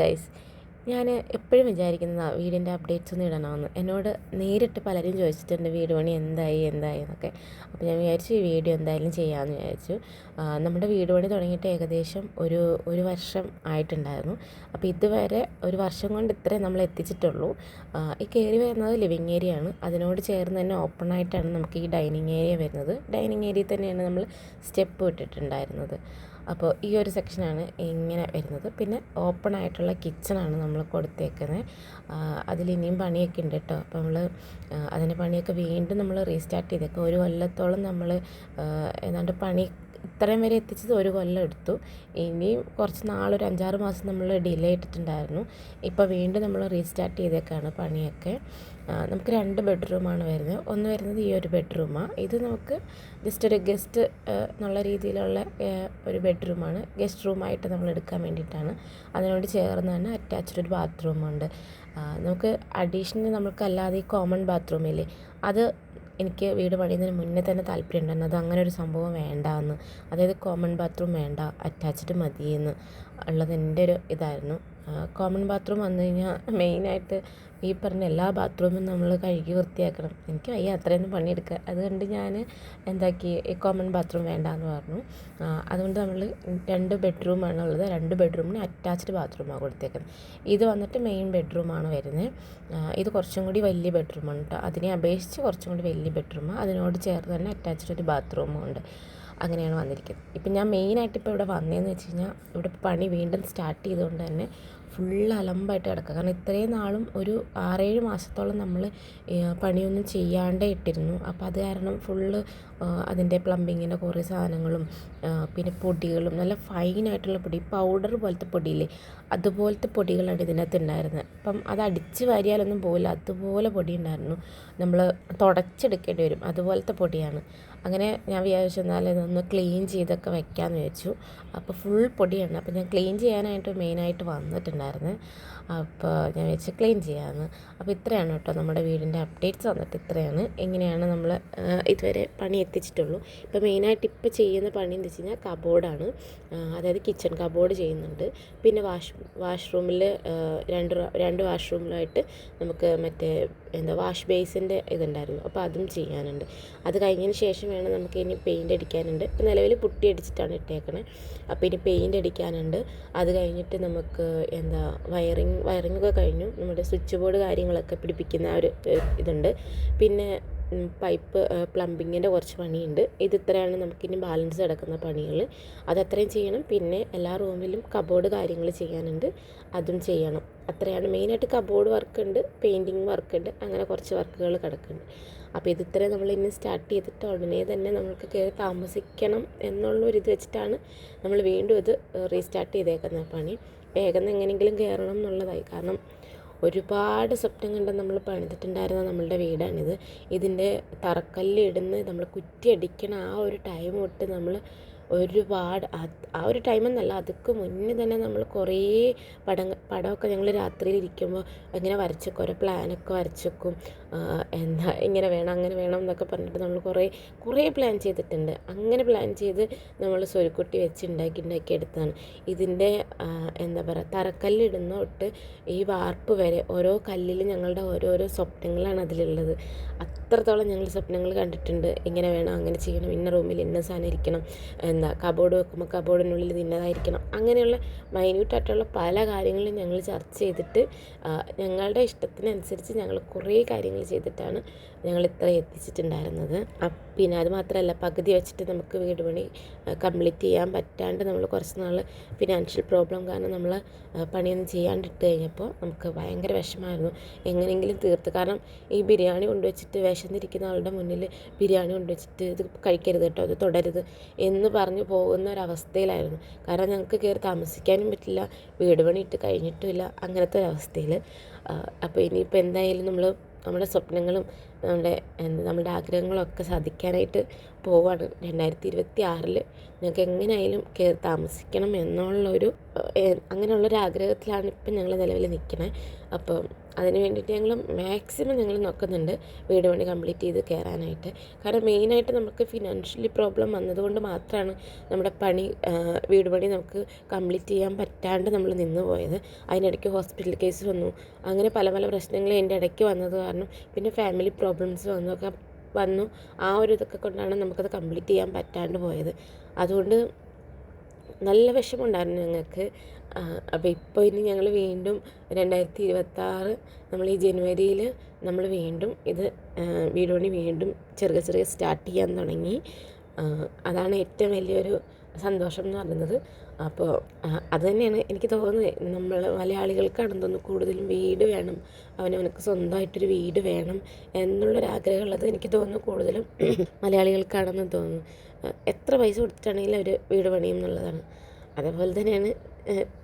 Guys ഞാൻ എപ്പോഴും വിചാരിക്കുന്ന വീടിന്റെ അപ്ഡേറ്റ്സ് ഒന്നും ഇടണമെന്ന്. എന്നോട് നേരിട്ട് പലരും ചോദിച്ചിട്ടുണ്ട് വീട് പണി എന്തായി എന്തായി എന്നൊക്കെ. അപ്പോൾ ഞാൻ വിചാരിച്ചു ഈ വീഡിയോ എന്തായാലും ചെയ്യാമെന്ന് വിചാരിച്ചു. നമ്മുടെ വീട് പണി തുടങ്ങിയിട്ട് ഏകദേശം ഒരു ഒരു വർഷം ആയിട്ടുണ്ടായിരുന്നു. അപ്പോൾ ഇതുവരെ ഒരു വർഷം കൊണ്ട് ഇത്രയും നമ്മൾ എത്തിച്ചിട്ടുള്ളൂ. ഈ കയറി വരുന്നത് ലിവിങ് ഏരിയ ആണ്. അതിനോട് ചേർന്ന് തന്നെ ഓപ്പൺ ആയിട്ടാണ് നമുക്ക് ഈ ഡൈനിങ് ഏരിയ വരുന്നത്. ഡൈനിങ് ഏരിയയിൽ തന്നെയാണ് നമ്മൾ സ്റ്റെപ്പ് ഇട്ടിട്ടുണ്ടായിരുന്നത്. അപ്പോൾ ഈ ഒരു സെക്ഷനാണ് ഇങ്ങനെ വരുന്നത്. പിന്നെ ഓപ്പൺ ആയിട്ടുള്ള കിച്ചണാണ് നമ്മൾ കൊടുത്തേക്കുന്നത്. അതിലിനിയും പണിയൊക്കെ ഉണ്ട് കേട്ടോ. അപ്പോൾ നമ്മൾ അതിന്റെ പണിയൊക്കെ വീണ്ടും നമ്മൾ റീസ്റ്റാർട്ട് ചെയ്തേക്കും. ഒരു കൊല്ലത്തോളം നമ്മൾ ഏതാണ്ട് പണി ഇത്രയും വരെ എത്തിച്ചത് ഒരു കൊല്ലം എടുത്തു. ഇനിയും കുറച്ച് നാളൊരു അഞ്ചാറ് മാസം നമ്മൾ ഡിലേ ഇട്ടിട്ടുണ്ടായിരുന്നു. ഇപ്പോൾ വീണ്ടും നമ്മൾ റീസ്റ്റാർട്ട് ചെയ്തേക്കാണ് പണിയൊക്കെ. നമുക്ക് രണ്ട് ബെഡ്റൂമാണ് വരുന്നത്. ഒന്ന് വരുന്നത് ഈ ഒരു ബെഡ്റൂമാണ് ഇത് നമുക്ക് ജസ്റ്റ് ഒരു ഗസ്റ്റ് എന്നുള്ള രീതിയിലുള്ള ഒരു ബെഡ്റൂമാണ്. ഗസ്റ്റ് റൂമായിട്ട് നമ്മൾ എടുക്കാൻ വേണ്ടിയിട്ടാണ്. അതിനോട് ചേർന്ന് തന്നെ അറ്റാച്ച്ഡ് ഒരു ബാത്റൂമുണ്ട് നമുക്ക് അഡീഷണൽ നമുക്ക് അല്ലാതെ ഈ കോമൺ ബാത്റൂമില്ലേ അത് എനിക്ക് വീട് പണിയുന്നതിന് മുന്നേ തന്നെ താല്പര്യം ഉണ്ടായിരുന്നു. അത് അങ്ങനെ ഒരു സംഭവം വേണ്ട എന്ന് അതായത് കോമൺ ബാത്റൂം വേണ്ട അറ്റാച്ച്ഡ് മതിയെന്ന് ഉള്ളത് എന്റെ ഒരു ഇതായിരുന്നു. കോമൺ ബാത്റൂം വന്നു കഴിഞ്ഞാൽ മെയിനായിട്ട് ഈ പറഞ്ഞ എല്ലാ ബാത്റൂമും നമ്മൾ കഴുകി വൃത്തിയാക്കണം. എനിക്ക് വയ്യ അത്രയൊന്നും പണിയെടുക്കുക അതുകൊണ്ട് ഞാൻ എന്താക്കി കോമൺ ബാത്റൂം വേണ്ട എന്ന് പറഞ്ഞു. അതുകൊണ്ട് നമ്മൾ രണ്ട് ബെഡ്റൂമാണ് ഉള്ളത്. രണ്ട് ബെഡ്റൂമിന് അറ്റാച്ച്ഡ് ബാത്റൂമാണ് കൊടുത്തേക്കുന്നത് ഇത് വന്നിട്ട് മെയിൻ ബെഡ്റൂമാണ് വരുന്നത് ഇത് കുറച്ചും കൂടി വലിയ ബെഡ്റൂമാണ് കേട്ടോ അതിനെ അപേക്ഷിച്ച് കുറച്ചും കൂടി വലിയ ബെഡ്റൂമാണ് അതിനോട് ചേർന്ന് തന്നെ അറ്റാച്ച്ഡ് ഒരു ബാത്റൂമും ഉണ്ട്. അങ്ങനെയാണ് വന്നിരിക്കുന്നത്. ഇപ്പം ഞാൻ മെയിനായിട്ട് ഇപ്പോൾ ഇവിടെ വന്നതെന്ന് വെച്ച് കഴിഞ്ഞാൽ ഇവിടെ പണി വീണ്ടും സ്റ്റാർട്ട് ചെയ്തുകൊണ്ട് തന്നെ ഫുൾ അലമ്പായിട്ട് കിടക്കുക. കാരണം ഇത്രയും നാളും ഒരു ആറേഴ് മാസത്തോളം നമ്മൾ പണിയൊന്നും ചെയ്യാണ്ടേ ഇട്ടിരുന്നു. അപ്പോൾ അത് കാരണം ഫുള്ള് അതിന്റെ പ്ലംബിങ്ങിന്റെ കുറേ സാധനങ്ങളും പിന്നെ പൊടികളും നല്ല ഫൈനായിട്ടുള്ള പൊടി പൗഡർ പോലത്തെ പൊടിയില്ലേ അതുപോലത്തെ പൊടികളാണ് ഇതിനകത്ത് ഉണ്ടായിരുന്നത്. അപ്പം അത് അടിച്ച് വാരിയാലൊന്നും പോകില്ല അതുപോലെ പൊടി ഉണ്ടായിരുന്നു. നമ്മൾ തുടച്ചെടുക്കേണ്ടി വരും. അതുപോലത്തെ പൊടിയാണ്. അങ്ങനെ ഞാൻ വിചാരിച്ചു എന്നാൽ ഇതൊന്ന് ക്ലീൻ ചെയ്തൊക്കെ വെക്കാമെന്ന് വെച്ചു അപ്പോൾ ഫുൾ പൊടിയാണ്. അപ്പോൾ ഞാൻ ക്ലീൻ ചെയ്യാനായിട്ട് മെയിനായിട്ട് വന്നിട്ടുണ്ടായിരുന്നു. അപ്പോൾ ഞാൻ വെച്ച് ക്ലീൻ ചെയ്യാമെന്ന് അപ്പോൾ ഇത്രയാണ് കേട്ടോ നമ്മുടെ വീടിന്റെ അപ്ഡേറ്റ്സ് വന്നിട്ട് ഇത്രയാണ്. എങ്ങനെയാണ് നമ്മൾ ഇതുവരെ പണി എത്തിച്ചിട്ടുള്ളൂ. ഇപ്പോൾ മെയിനായിട്ട് ഇപ്പോൾ ചെയ്യുന്ന പണി എന്ന് വെച്ച് കഴിഞ്ഞാൽ കബോർഡാണ് അതായത് കിച്ചൺ കബോർഡ് ചെയ്യുന്നുണ്ട്. പിന്നെ വാഷ് വാഷ്റൂമിൽ രണ്ട് രണ്ട് വാഷ്റൂമിലായിട്ട് നമുക്ക് മറ്റേ എന്താ വാഷ് ബേസിന്റെ ഇതുണ്ടായിരുന്നു. അപ്പോൾ അതും ചെയ്യാനുണ്ട്. അത് കഴിഞ്ഞതിന് ശേഷം വേണം നമുക്ക് ഇനി പെയിന്റ് അടിക്കാനുണ്ട്. ഇപ്പോൾ നിലവിൽ പുട്ടി അടിച്ചിട്ടാണ് ഇട്ടേക്കണേ. അപ്പോൾ ഇനി പെയിന്റ് അടിക്കാനുണ്ട്. അത് കഴിഞ്ഞിട്ട് നമുക്ക് എന്താ വയറിങ് വയറിംഗ് ഒക്കെ കഴിഞ്ഞു. നമ്മുടെ സ്വിച്ച് ബോർഡ് കാര്യങ്ങളൊക്കെ പിടിപ്പിക്കുന്ന ഒരു ഇതുണ്ട്. പിന്നെ പൈപ്പ് പ്ലംബിങ്ങിന്റെ കുറച്ച് പണിയുണ്ട്. ഇത് ഇത്രയാണ് നമുക്കിനി ബാലൻസ് കിടക്കുന്ന പണികൾ അതത്രയും ചെയ്യണം. പിന്നെ എല്ലാ റൂമിലും കബോർഡ് കാര്യങ്ങൾ ചെയ്യാനുണ്ട്. അതും ചെയ്യണം. അത്രയാണ്. മെയിനായിട്ട് കബോർഡ് വർക്ക് ഉണ്ട് പെയിന്റിങ് വർക്ക് ഉണ്ട് അങ്ങനെ കുറച്ച് വർക്കുകൾ കിടക്കുന്നുണ്ട്. അപ്പോൾ ഇത് ഇത്രയും നമ്മൾ ഇന്ന് സ്റ്റാർട്ട് ചെയ്തിട്ട് ഉടനെ തന്നെ നമുക്ക് കയറി താമസിക്കണം എന്നുള്ളൊരിത് വെച്ചിട്ടാണ് നമ്മൾ വീണ്ടും ഇത് റീസ്റ്റാർട്ട് ചെയ്തേക്കുന്ന പണി. വേഗം എങ്ങനെയെങ്കിലും കയറണം എന്നുള്ളതായി. കാരണം ഒരുപാട് സ്വപ്നം കണ്ട് നമ്മൾ പണിതിട്ടുണ്ടായിരുന്ന നമ്മളുടെ വീടാണിത്. ഇതിന്റെ തറക്കല്ലിടുന്ന നമ്മൾ കുറ്റി അടിക്കണ ആ ഒരു ടൈം തൊട്ട് നമ്മൾ ഒരുപാട് ആ ഒരു ടൈമെന്നല്ല അതൊക്കെ മുന്നേ തന്നെ നമ്മൾ കുറേ പടം പടമൊക്കെ ഞങ്ങൾ രാത്രിയിൽ ഇരിക്കുമ്പോൾ ഇങ്ങനെ വരച്ചേക്കും ഓരോ പ്ലാനൊക്കെ വരച്ചേക്കും. എന്താ ഇങ്ങനെ വേണം അങ്ങനെ വേണം എന്നൊക്കെ പറഞ്ഞിട്ട് നമ്മൾ കുറേ കുറേ പ്ലാൻ ചെയ്തിട്ടുണ്ട്. അങ്ങനെ പ്ലാൻ ചെയ്ത് നമ്മൾ സ്വരുക്കുട്ടി വെച്ച് ഉണ്ടാക്കി ഉണ്ടാക്കി എടുത്തതാണ്. ഇതിന്റെ എന്താ പറയുക തറക്കല്ലിടുന്ന തൊട്ട് ഈ വാർപ്പ് വരെ ഓരോ കല്ലിലും ഞങ്ങളുടെ ഓരോരോ സ്വപ്നങ്ങളാണ് അതിലുള്ളത്. അത്രത്തോളം ഞങ്ങൾ സ്വപ്നങ്ങൾ കണ്ടിട്ടുണ്ട്. ഇങ്ങനെ വേണം അങ്ങനെ ചെയ്യണം ഇന്ന റൂമിൽ ഇന്ന സാധനം ഇരിക്കണം എന്താ കബോർഡ് വെക്കുമ്പോൾ കബോർഡിനുള്ളിൽ ഇന്നതായിരിക്കണം അങ്ങനെയുള്ള മൈന്യൂട്ടായിട്ടുള്ള പല കാര്യങ്ങളും ഞങ്ങൾ ചർച്ച ചെയ്തിട്ട് ഞങ്ങളുടെ ഇഷ്ടത്തിനനുസരിച്ച് ഞങ്ങൾ കുറേ കാര്യങ്ങൾ ചെയ്തിട്ടാണ് ഞങ്ങൾ ഇത്ര എത്തിച്ചിട്ടുണ്ടായിരുന്നത്. പിന്നെ അത് മാത്രമല്ല പകുതി വെച്ചിട്ട് നമുക്ക് വീട് പണി കംപ്ലീറ്റ് ചെയ്യാൻ പറ്റാണ്ട് നമ്മൾ കുറച്ച് നാൾ ഫിനാൻഷ്യൽ പ്രോബ്ലം കാരണം നമ്മൾ പണിയൊന്നും ചെയ്യാണ്ടിട്ട് കഴിഞ്ഞപ്പോൾ നമുക്ക് ഭയങ്കര വിഷമായിരുന്നു എങ്ങനെയെങ്കിലും തീർത്ത്. കാരണം ഈ ബിരിയാണി കൊണ്ടുവച്ചിട്ട് വിശന്നിരിക്കുന്ന ആളുടെ മുന്നിൽ ബിരിയാണി കൊണ്ടുവച്ചിട്ട് ഇത് കഴിക്കരുത് കേട്ടോ ഇത് തുടരുത് എന്ന് പറഞ്ഞു പോകുന്ന ഒരവസ്ഥയിലായിരുന്നു കാരണം ഞങ്ങൾക്ക് കയറി താമസിക്കാനും പറ്റില്ല വീട് പണി ഇട്ട് കഴിഞ്ഞിട്ടുമില്ല അങ്ങനത്തെ ഒരവസ്ഥയിൽ അപ്പോൾ ഇനിയിപ്പോൾ എന്തായാലും നമ്മൾ നമ്മുടെ സ്വപ്നങ്ങളും നമ്മുടെ നമ്മുടെ ആഗ്രഹങ്ങളൊക്കെ സാധിക്കാനായിട്ട് പോവാണ്. രണ്ടായിരത്തി ഇരുപത്തി ആറിൽ ഞങ്ങൾക്ക് എങ്ങനെയായാലും കയറി താമസിക്കണം എന്നുള്ളൊരു അങ്ങനെയുള്ളൊരു ആഗ്രഹത്തിലാണ് ഇപ്പം ഞങ്ങൾ നിലവിൽ നിൽക്കുന്നത് അപ്പോൾ അതിന് വേണ്ടിയിട്ട് ഞങ്ങൾ മാക്സിമം ഞങ്ങൾ നോക്കുന്നുണ്ട് വീട് പണി കംപ്ലീറ്റ് ചെയ്ത് കയറാനായിട്ട്. കാരണം മെയിനായിട്ട് നമുക്ക് ഫിനാൻഷ്യലി പ്രോബ്ലം വന്നതുകൊണ്ട് മാത്രമാണ് നമ്മുടെ പണി വീട് പണി നമുക്ക് കംപ്ലീറ്റ് ചെയ്യാൻ പറ്റാണ്ട് നമ്മൾ നിന്ന് പോയത്. അതിനിടയ്ക്ക് ഹോസ്പിറ്റൽ കേസ് വന്നു. അങ്ങനെ പല പല പ്രശ്നങ്ങൾ എന്റെ ഇടയ്ക്ക് വന്നത് കാരണം പിന്നെ ഫാമിലി പ്രോബ്ലംസ് വന്നൊക്കെ വന്നു. ആ ഒരു ഇതൊക്കെ കൊണ്ടാണ് നമുക്കത് കംപ്ലീറ്റ് ചെയ്യാൻ പറ്റാണ്ട് പോയത്. അതുകൊണ്ട് നല്ല വിഷമമുണ്ടായിരുന്നു ഞങ്ങൾക്ക്. അപ്പോൾ ഇപ്പോൾ ഇനി ഞങ്ങൾ വീണ്ടും രണ്ടായിരത്തി ഇരുപത്താറ് നമ്മൾ ഈ ജനുവരിയിൽ നമ്മൾ വീണ്ടും ഇത് വീടുപണി വീണ്ടും ചെറുക ചെറിയ സ്റ്റാർട്ട് ചെയ്യാൻ തുടങ്ങി. അതാണ് ഏറ്റവും വലിയൊരു സന്തോഷം എന്ന് പറയുന്നത്. അപ്പോൾ അത് തന്നെയാണ് എനിക്ക് തോന്നുന്നത്. നമ്മൾ മലയാളികൾക്കാണെന്ന് തോന്നുന്നു കൂടുതലും വീട് വേണം. അവനവനക്ക് സ്വന്തമായിട്ടൊരു വീട് വേണം എന്നുള്ളൊരാഗ്രഹം ഉള്ളത് എനിക്ക് തോന്നുന്നു കൂടുതലും മലയാളികൾക്കാണെന്ന് തോന്നുന്നു. എത്ര പൈസ കൊടുത്തിട്ടാണെങ്കിലും അവർ വീട് പണിയും എന്നുള്ളതാണ്. അതേപോലെ തന്നെയാണ്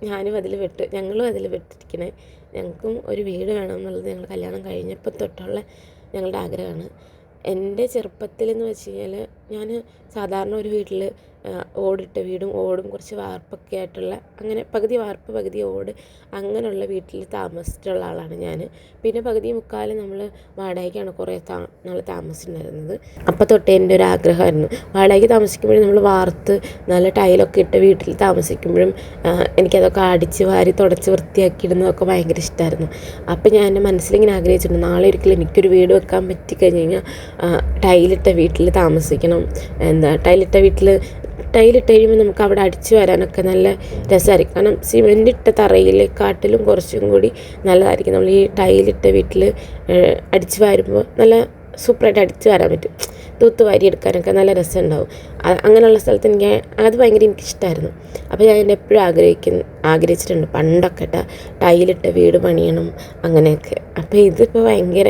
ഞാനും അതിൽ പെട്ട് ഞങ്ങളും അതിൽ പെട്ടിരിക്കണേ. ഞങ്ങൾക്കും ഒരു വീട് വേണം എന്നുള്ളത് ഞങ്ങൾ കല്യാണം കഴിഞ്ഞപ്പോൾ തൊട്ടുള്ള ഞങ്ങളുടെ ആഗ്രഹമാണ്. എന്റെ ചെറുപ്പത്തിൽ എന്ന് വെച്ച് കഴിഞ്ഞാൽ ഞാൻ സാധാരണ ഒരു വീട്ടിൽ ഓടിട്ട വീടും ഓടും കുറച്ച് വാർപ്പൊക്കെ ആയിട്ടുള്ള അങ്ങനെ പകുതി വാർപ്പ് പകുതി ഓട് അങ്ങനെയുള്ള വീട്ടിൽ താമസിച്ചിട്ടുള്ള ആളാണ് ഞാൻ. പിന്നെ പകുതി മുക്കാലും നമ്മൾ വാടകയ്ക്കാണ് കുറേ താ നമ്മൾ താമസിച്ചിട്ടുണ്ടായിരുന്നത്. അപ്പോൾ തൊട്ടേ എന്റെ ഒരു ആഗ്രഹമായിരുന്നു. വാടകയ്ക്ക് താമസിക്കുമ്പോഴും നമ്മൾ വാർത്ത് നല്ല ടൈലൊക്കെ ഇട്ട് വീട്ടിൽ താമസിക്കുമ്പോഴും എനിക്കതൊക്കെ അടിച്ച് വാരി തുടച്ച് വൃത്തിയാക്കി ഇടുന്നതൊക്കെ ഭയങ്കര ഇഷ്ടമായിരുന്നു. അപ്പോൾ ഞാൻ എന്റെ മനസ്സിലിങ്ങനെ ആഗ്രഹിച്ചിട്ടുണ്ട് നാളെ ഒരിക്കലും എനിക്കൊരു വീട് വെക്കാൻ പറ്റിക്കഴിഞ്ഞ് കഴിഞ്ഞാൽ ടൈലിട്ട വീട്ടിൽ താമസിക്കണം. എന്താ ടൈലിട്ട വീട്ടിൽ ടൈലിട്ട് കഴിയുമ്പോൾ നമുക്ക് അവിടെ അടിച്ചു വരാനൊക്കെ നല്ല രസമായിരിക്കും. കാരണം സിമെന്റ് ഇട്ട തറയിലേക്കാട്ടിലും കുറച്ചും കൂടി നല്ലതായിരിക്കും. നമ്മൾ ഈ ടൈലിട്ട വീട്ടിൽ അടിച്ചു വാരുമ്പോൾ നല്ല സൂപ്പറായിട്ട് അടിച്ചു വരാൻ പറ്റും. തൂത്ത് വാരി എടുക്കാനൊക്കെ നല്ല രസമുണ്ടാവും. അങ്ങനെയുള്ള സ്ഥലത്ത് എനിക്ക് അത് ഭയങ്കര എനിക്കിഷ്ടമായിരുന്നു അപ്പോൾ ഞാൻ എന്റെ എപ്പോഴും ആഗ്രഹിക്കുന്നു ആഗ്രഹിച്ചിട്ടുണ്ട്. പണ്ടൊക്കെ ട്ട ടൈലിട്ട വീട് പണിയണം അങ്ങനെയൊക്കെ. അപ്പോൾ ഇതിപ്പോൾ ഭയങ്കര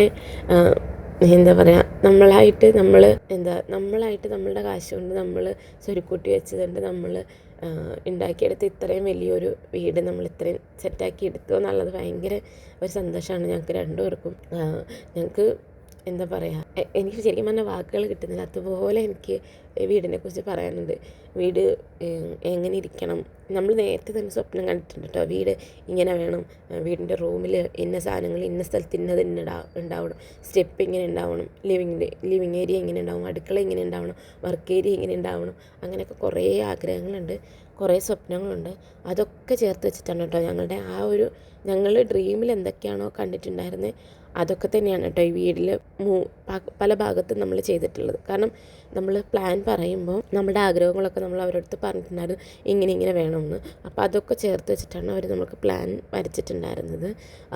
എന്താ പറയുക നമ്മളായിട്ട് നമ്മൾ എന്താ നമ്മളായിട്ട് നമ്മളുടെ കാശ് കൊണ്ട് നമ്മൾ സ്വരുക്കൂട്ടി വെച്ചതുകൊണ്ട് നമ്മൾ ഉണ്ടാക്കിയെടുത്ത് ഇത്രയും വലിയൊരു വീട് നമ്മൾ ഇത്രയും സെറ്റാക്കി എടുത്തു എന്നുള്ളത് ഭയങ്കര ഒരു സന്തോഷമാണ് ഞങ്ങൾക്ക് രണ്ടുപേർക്കും. ഞങ്ങൾക്ക് എന്താ പറയുക എനിക്ക് ശരിക്കും പറഞ്ഞാൽ വാക്കുകൾ കിട്ടുന്നില്ല. അതുപോലെ എനിക്ക് വീടിനെ കുറിച്ച് പറയാനുണ്ട്. വീട് എങ്ങനെ ഇരിക്കണം? നമ്മൾ നേരത്തെ തന്നെ സ്വപ്നം കണ്ടിട്ടുണ്ട് കേട്ടോ വീട് ഇങ്ങനെ വേണം. വീടിന്റെ റൂമിൽ ഇന്ന സാധനങ്ങൾ ഇന്ന സ്ഥലത്ത് ഇന്നത് ഇന്നടാ ഉണ്ടാവണം. സ്റ്റെപ്പ് ഇങ്ങനെ ഉണ്ടാവണം. ലിവിങ് ലിവിങ് ഏരിയ എങ്ങനെ ഉണ്ടാവണം? അടുക്കള എങ്ങനെ ഉണ്ടാവണം? വർക്ക് ഏരിയ എങ്ങനെ ഉണ്ടാവണം? അങ്ങനെയൊക്കെ കുറേ ആഗ്രഹങ്ങളുണ്ട്. കുറേ സ്വപ്നങ്ങളുണ്ട്. അതൊക്കെ ചേർത്ത് വെച്ചിട്ടാണ് കേട്ടോ ഞങ്ങളുടെ ആ ഒരു ഞങ്ങളുടെ ഡ്രീമിൽ എന്തൊക്കെയാണോ കണ്ടിട്ടുണ്ടായിരുന്നത് അതൊക്കെ തന്നെയാണ് കേട്ടോ ഈ വീട്ടിൽ പല ഭാഗത്തും നമ്മൾ ചെയ്തിട്ടുള്ളത്. കാരണം നമ്മൾ പ്ലാൻ പറയുമ്പോൾ നമ്മുടെ ആഗ്രഹങ്ങളൊക്കെ നമ്മൾ അവരടുത്ത് പറഞ്ഞിട്ടുണ്ടായിരുന്നു ഇങ്ങനെ ഇങ്ങനെ വേണമെന്ന് അപ്പോൾ അതൊക്കെ ചേർത്ത് വെച്ചിട്ടാണ് അവർ നമുക്ക് പ്ലാൻ വരച്ചിട്ടുണ്ടായിരുന്നത്.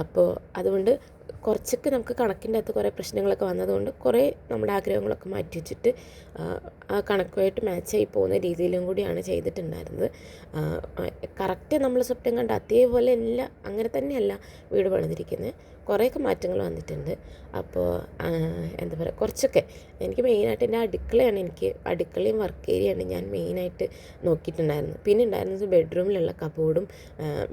അപ്പോൾ അതുകൊണ്ട് കുറച്ചൊക്കെ നമുക്ക് കണക്കിന്റെ അകത്ത് കുറേ പ്രശ്നങ്ങളൊക്കെ വന്നതുകൊണ്ട് കുറേ നമ്മുടെ ആഗ്രഹങ്ങളൊക്കെ മാറ്റി വെച്ചിട്ട് ആ, ആ കണക്കുമായിട്ട് മാച്ചായി പോകുന്ന രീതിയിലും കൂടിയാണ് ചെയ്തിട്ടുണ്ടായിരുന്നത്. കറക്റ്റ് നമ്മൾ സ്വപ്നം കണ്ട അതേപോലെ എല്ലാം അങ്ങനെ തന്നെയല്ല വീട് പണിതിരിക്കുന്നത് കുറേയൊക്കെ മാറ്റങ്ങൾ വന്നിട്ടുണ്ട്. അപ്പോൾ എന്താ പറയുക കുറച്ചൊക്കെ. എനിക്ക് മെയിനായിട്ട് എന്റെ അടുക്കളയാണ് എനിക്ക് അടുക്കളയും വർക്ക് ഏരിയയാണ് ഞാൻ മെയിനായിട്ട് നോക്കിയിട്ടുണ്ടായിരുന്നത്. പിന്നെ ഉണ്ടായിരുന്നത് ബെഡ്റൂമിലുള്ള കബോർഡും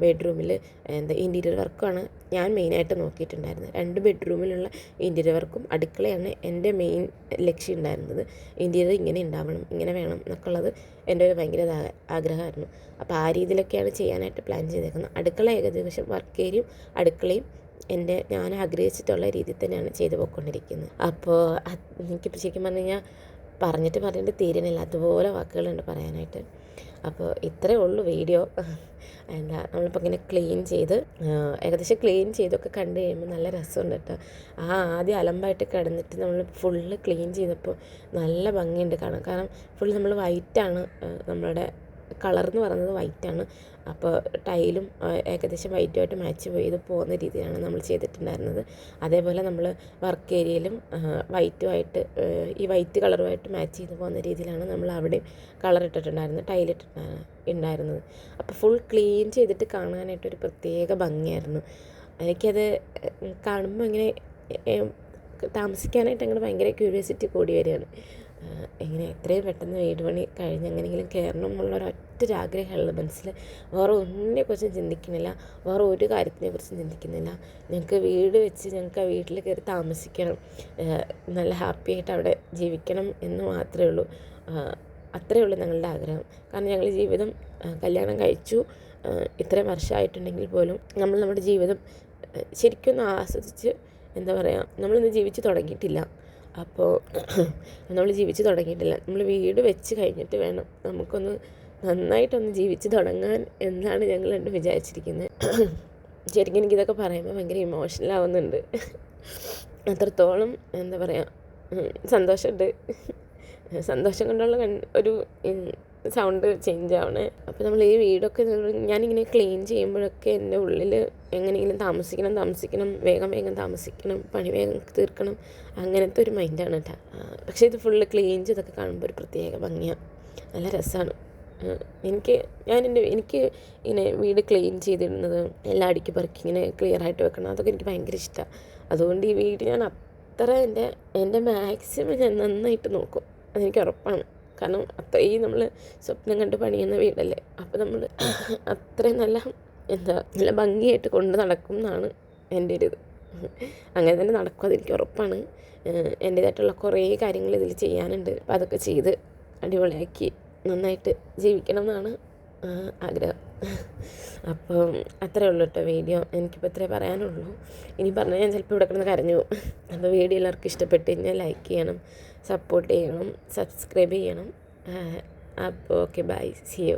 ബെഡ്റൂമിൽ എന്താ ഇന്റീരിയർ വർക്കുമാണ് ഞാൻ മെയിനായിട്ട് നോക്കിയിട്ടുണ്ടായിരുന്നത്. രണ്ട് ബെഡ്റൂമിലുള്ള ഇന്റീരിയർ വർക്കും അടുക്കളയാണ് എന്റെ മെയിൻ ലക്ഷ്യം ഉണ്ടായിരുന്നത്. ഇന്റീരിയർ ഇങ്ങനെ ഉണ്ടാവണം ഇങ്ങനെ വേണം എന്നൊക്കെ ഉള്ളത് എന്റെ ഒരു ഭയങ്കര ആഗ്രഹമായിരുന്നു. അപ്പോൾ ആ രീതിയിലൊക്കെയാണ് ചെയ്യാനായിട്ട് പ്ലാൻ ചെയ്തേക്കുന്നത്. അടുക്കള ഏകദേശം വർക്ക് ഏരിയയും അടുക്കളയും എന്റെ ഞാൻ ആഗ്രഹിച്ചിട്ടുള്ള രീതിയിൽ തന്നെയാണ് ചെയ്തു പോയിക്കൊണ്ടിരിക്കുന്നത്. അപ്പോൾ എനിക്ക് ശരിക്കും പറഞ്ഞു കഴിഞ്ഞാൽ പറഞ്ഞിട്ട് പറഞ്ഞിട്ട് തീരുന്നില്ല. അതുപോലെ വാക്കുകളുണ്ട് പറയാനായിട്ട്. അപ്പോൾ ഇത്രയേ ഉള്ളൂ വീഡിയോ. എന്താ നമ്മളിപ്പോൾ ഇങ്ങനെ ക്ലീൻ ചെയ്ത് ഏകദേശം ക്ലീൻ ചെയ്തൊക്കെ കണ്ടു കഴിയുമ്പോൾ നല്ല രസമുണ്ട് കേട്ടോ. ആ ആദ്യം അലമ്പായിട്ട് കിടന്നിട്ട് നമ്മൾ ഫുള്ള് ക്ലീൻ ചെയ്തപ്പോൾ നല്ല ഭംഗിയുണ്ട് കാണാൻ. കാരണം ഫുൾ നമ്മൾ വൈറ്റാണ് നമ്മളുടെ കളർ എന്ന് പറയുന്നത് വൈറ്റാണ് അപ്പോൾ ടൈലും ഏകദേശം വൈറ്റുമായിട്ട് മാച്ച് ചെയ്ത് പോകുന്ന രീതിയിലാണ് നമ്മൾ ചെയ്തിട്ടുണ്ടായിരുന്നത്. അതേപോലെ നമ്മൾ വർക്ക് ഏരിയയിലും വൈറ്റുമായിട്ട് ഈ വൈറ്റ് കളറുമായിട്ട് മാച്ച് ചെയ്ത് പോകുന്ന രീതിയിലാണ് നമ്മൾ അവിടെ കളർ ഇട്ടിട്ടുണ്ടായിരുന്നത് ടൈൽ ഇട്ടിട്ടുണ്ടായിരുന്നത് ഉണ്ടായിരുന്നത്. അപ്പോൾ ഫുൾ ക്ലീൻ ചെയ്തിട്ട് കാണാനായിട്ട് ഒരു പ്രത്യേക ഭംഗിയായിരുന്നു. എനിക്കത് കാണുമ്പോൾ ഇങ്ങനെ താമസിക്കാനായിട്ട് അങ്ങനെ ഭയങ്കര ക്യൂരിയോസിറ്റി കൂടി വരികയാണ്. എങ്ങനെ എത്രയും പെട്ടെന്ന് വീട് പണി കഴിഞ്ഞ് എങ്ങനെയെങ്കിലും കയറണം എന്നുള്ള ഒരൊറ്റ ഒരാഗ്രഹമുള്ള മനസ്സിൽ വേറെ ഒന്നിനെക്കുറിച്ചും ചിന്തിക്കുന്നില്ല വേറെ ഒരു കാര്യത്തിനെ കുറിച്ചും ചിന്തിക്കുന്നില്ല. ഞങ്ങൾക്ക് വീട് വെച്ച് ഞങ്ങൾക്ക് ആ വീട്ടിൽ കയറി താമസിക്കണം നല്ല ഹാപ്പി ആയിട്ട് അവിടെ ജീവിക്കണം എന്ന് മാത്രമേ ഉള്ളൂ. അത്രയേ ഉള്ളൂ ഞങ്ങളുടെ ആഗ്രഹം. കാരണം ഞങ്ങൾ ജീവിതം കല്യാണം കഴിച്ചു ഇത്രയും വർഷമായിട്ടുണ്ടെങ്കിൽ പോലും നമ്മൾ നമ്മുടെ ജീവിതം ശരിക്കും ആസ്വദിച്ച് എന്താ പറയുക നമ്മളിന്ന് ജീവിച്ച് തുടങ്ങിയിട്ടില്ല. അപ്പോൾ നമ്മൾ ജീവിച്ച് തുടങ്ങിയിട്ടില്ല. നമ്മൾ വീട് വെച്ച് കഴിഞ്ഞിട്ട് വേണം നമുക്കൊന്ന് നന്നായിട്ടൊന്ന് ജീവിച്ച് തുടങ്ങാൻ എന്നാണ് ഞങ്ങൾ രണ്ട് വിചാരിച്ചിരിക്കുന്നത് ശരിക്കും എനിക്കിതൊക്കെ പറയുമ്പോൾ ഭയങ്കര ഇമോഷണൽ ആവുന്നുണ്ട്. അത്രത്തോളം എന്താ പറയുക സന്തോഷമുണ്ട് സന്തോഷം കൊണ്ടുള്ള ഒരു സൗണ്ട് ചേഞ്ച് ആവണേ അപ്പോൾ നമ്മൾ ഈ വീടൊക്കെ ഞാനിങ്ങനെ ക്ലീൻ ചെയ്യുമ്പോഴൊക്കെ എന്റെ ഉള്ളിൽ എങ്ങനെയെങ്കിലും താമസിക്കണം താമസിക്കണം വേഗം വേഗം താമസിക്കണം പണി വേഗം തീർക്കണം അങ്ങനത്തെ ഒരു മൈൻഡാണ് കേട്ടോ പക്ഷേ ഇത് ഫുള്ള് ക്ലീൻ ചെയ്തൊക്കെ കാണുമ്പോൾ ഒരു പ്രത്യേക ഭംഗിയാണ് നല്ല രസമാണ് എനിക്ക് ഞാൻ എന്റെ എനിക്ക് ഇങ്ങനെ വീട് ക്ലീൻ ചെയ്തിടുന്നത് എല്ലാ അടിക്ക് പറക്കി ഇങ്ങനെ ക്ലിയർ ആയിട്ട് വെക്കണം. അതൊക്കെ എനിക്ക് ഭയങ്കര ഇഷ്ടമാണ് അതുകൊണ്ട് ഈ വീട് ഞാൻ അത്ര എന്റെ എന്റെ മാക്സിമം ഞാൻ നന്നായിട്ട് നോക്കും. അതെനിക്ക് ഉറപ്പാണ്. കാരണം അത്രയും നമ്മൾ സ്വപ്നം കണ്ട് പണിയുന്ന വീടല്ലേ? അപ്പോൾ നമ്മൾ അത്രയും നല്ല എന്താ നല്ല ഭംഗിയായിട്ട് കൊണ്ട് നടക്കും എന്നാണ് എന്റെ ഒരു ഇത്. അങ്ങനെ തന്നെ നടക്കും അതെനിക്ക് ഉറപ്പാണ്. എന്റേതായിട്ടുള്ള കുറേ കാര്യങ്ങൾ ഇതിൽ ചെയ്യാനുണ്ട്. അപ്പോൾ അതൊക്കെ ചെയ്ത് അടിപൊളിയാക്കി നന്നായിട്ട് ജീവിക്കണം എന്നാണ് ആഗ്രഹം. അപ്പം അത്രേ ഉള്ളൂ കേട്ടോ വീഡിയോ. എനിക്കിപ്പോൾ ഇത്രേ പറയാനുള്ളൂ. ഇനി പറഞ്ഞാൽ ഞാൻ ചിലപ്പോൾ ഇവിടെ കിടന്ന് കരഞ്ഞു അപ്പോൾ വീഡിയോ എല്ലാവർക്കും ഇഷ്ടപ്പെട്ട് കഴിഞ്ഞാൽ ലൈക്ക് ചെയ്യണം. സപ്പോർട്ട് ചെയ്യണം സബ്സ്ക്രൈബ് ചെയ്യണം. അപ്പോൾ ഓക്കെ ബൈ. C U